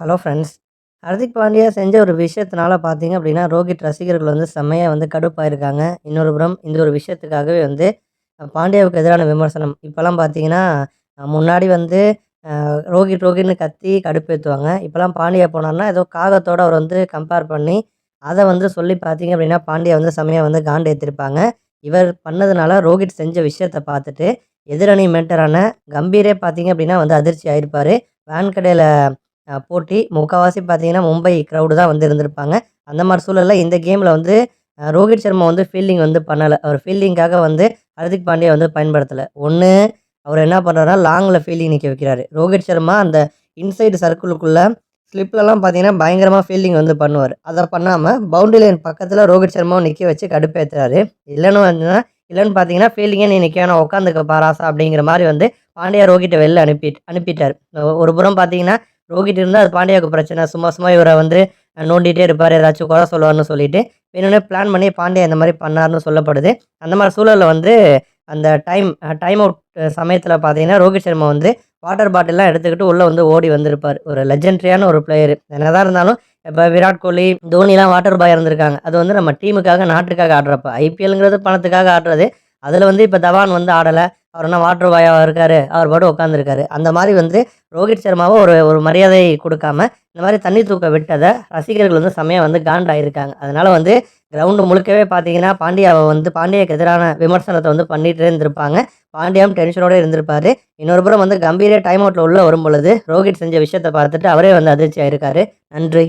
Hello friends Hardik Pandya செஞ்ச ஒரு விஷயத்தினால பார்த்தீங்க அப்படின்னா ரோஹித் ரசிகர்கள் வந்து செம்மையாக வந்து கடுப்பாயிருக்காங்க. இன்னொரு புறம் இந்த ஒரு விஷயத்துக்காகவே வந்து பாண்டியாவுக்கு எதிரான விமர்சனம். இப்போல்லாம் பார்த்தீங்கன்னா முன்னாடி வந்து ரோஹித் ரோஹித்னு கத்தி கடுப்பேற்றுவாங்க இப்போல்லாம் பாண்டியா போனார்னா ஏதோ காகத்தோடு அவர் வந்து கம்பேர் பண்ணி அதை வந்து சொல்லி பார்த்தீங்க அப்படின்னா பாண்டியா வந்து செம்மையாக வந்து காண்டு ஏற்றிருப்பாங்க இவர் பண்ணதுனால ரோஹித் செஞ்ச விஷயத்தை பார்த்துட்டு எதிரணி மென்டரான கம்பீரே பார்த்தீங்க அப்படின்னா வந்து அதிர்ச்சி ஆயிருப்பார். வேன்கடையில் போட்டி முக்கால்வாசி பார்த்தீங்கன்னா மும்பை க்ரௌடு தான் வந்து இருந்திருப்பாங்க. அந்த மாதிரி சூழலில் இந்த கேமில் வந்து ரோஹித் சர்மா வந்து ஃபீல்டிங் வந்து பண்ணலை. அவர் ஃபீல்டிங்காக வந்து ஹர்திக் பாண்டியா வந்து பயன்படுத்தலை. ஒன்று அவர் என்ன பண்ணுறாருனா லாங்கில் ஃபீல்டிங் நிற்க வைக்கிறாரு. ரோஹித் சர்மா அந்த இன்சைடு சர்க்கிளுக்குள்ளே ஸ்லிப்லலாம் பார்த்தீங்கன்னா பயங்கரமாக ஃபீல்டிங் வந்து பண்ணுவார். அதை பண்ணாமல் பவுண்டரி லைன் பக்கத்தில் ரோஹித் சர்மாவும் நிற்க வச்சு கடுப்பேற்றுறாரு இல்லைன்னு வந்துன்னா இல்லைன்னு பார்த்தீங்கன்னா ஃபீல்டிங்கே நீ நிற்க வேணாம் உட்காந்துக்க பாராசா அப்படிங்கிற மாதிரி வந்து பாண்டியா ரோஹிட்டை வெளில அனுப்பி அனுப்பிட்டார். ஒரு புறம் பார்த்தீங்கன்னா ரோஹித் இருந்தால் அது பாண்டியாவுக்கு பிரச்சனை. சும்மா சும்மா இவரை வந்து நோண்டிகிட்டே இருப்பார் ஏதாச்சும் குறை சொல்லுவார்னு சொல்லிட்டு. வேணும்னே பிளான் பண்ணி பாண்டியா இந்த மாதிரி பண்ணார்னு சொல்லப்படுது. அந்த மாதிரி சூழலில் வந்து அந்த டைம் டைம் அவுட் சமயத்தில் பார்த்தீங்கன்னா ரோஹித் சர்மா வந்து வாட்டர் பாட்டிலாம் எடுத்துக்கிட்டு உள்ளே வந்து ஓடி வந்திருப்பார். ஒரு லெஜெண்ட்ரியான ஒரு பிளேயர் என்னதான் இருந்தாலும் இப்போ விராட் கோலி தோனிலாம் வாட்டர் பாய் இருந்திருக்காங்க. அது வந்து நம்ம டீமுக்காக நாட்டுக்காக ஆடுறப்ப. ஐபிஎல்ங்கிறது பணத்துக்காக ஆடுறது. அதில் வந்து இப்போ தவான் வந்து ஆடலை. அவர் என்ன வாட்டர் பாயாக இருக்காரு அவர் பாட்டு உட்காந்துருக்காரு அந்த மாதிரி வந்து ரோஹித் சர்மாவை ஒரு ஒரு மரியாதை கொடுக்காம இந்த மாதிரி தண்ணி தூக்க விட்டதை ரசிகர்கள் வந்து செம்மையாக வந்து காண்டாயிருக்காங்க. அதனால் வந்து கிரவுண்டு முழுக்கவே பார்த்தீங்கன்னா பாண்டியாவை வந்து பாண்டியாவுக்கு எதிரான விமர்சனத்தை வந்து பண்ணிகிட்டே இருந்திருப்பாங்க. பாண்டியாவும் டென்ஷனோடு இருந்திருப்பார். இன்னொரு புறம் வந்து கம்பீரே டைம் அவுட்டில் உள்ளே வரும் பொழுது ரோஹித் செஞ்ச விஷயத்தை பார்த்துட்டு அவரே வந்து அதிர்ச்சியாக ஆயிருக்காரு நன்றி.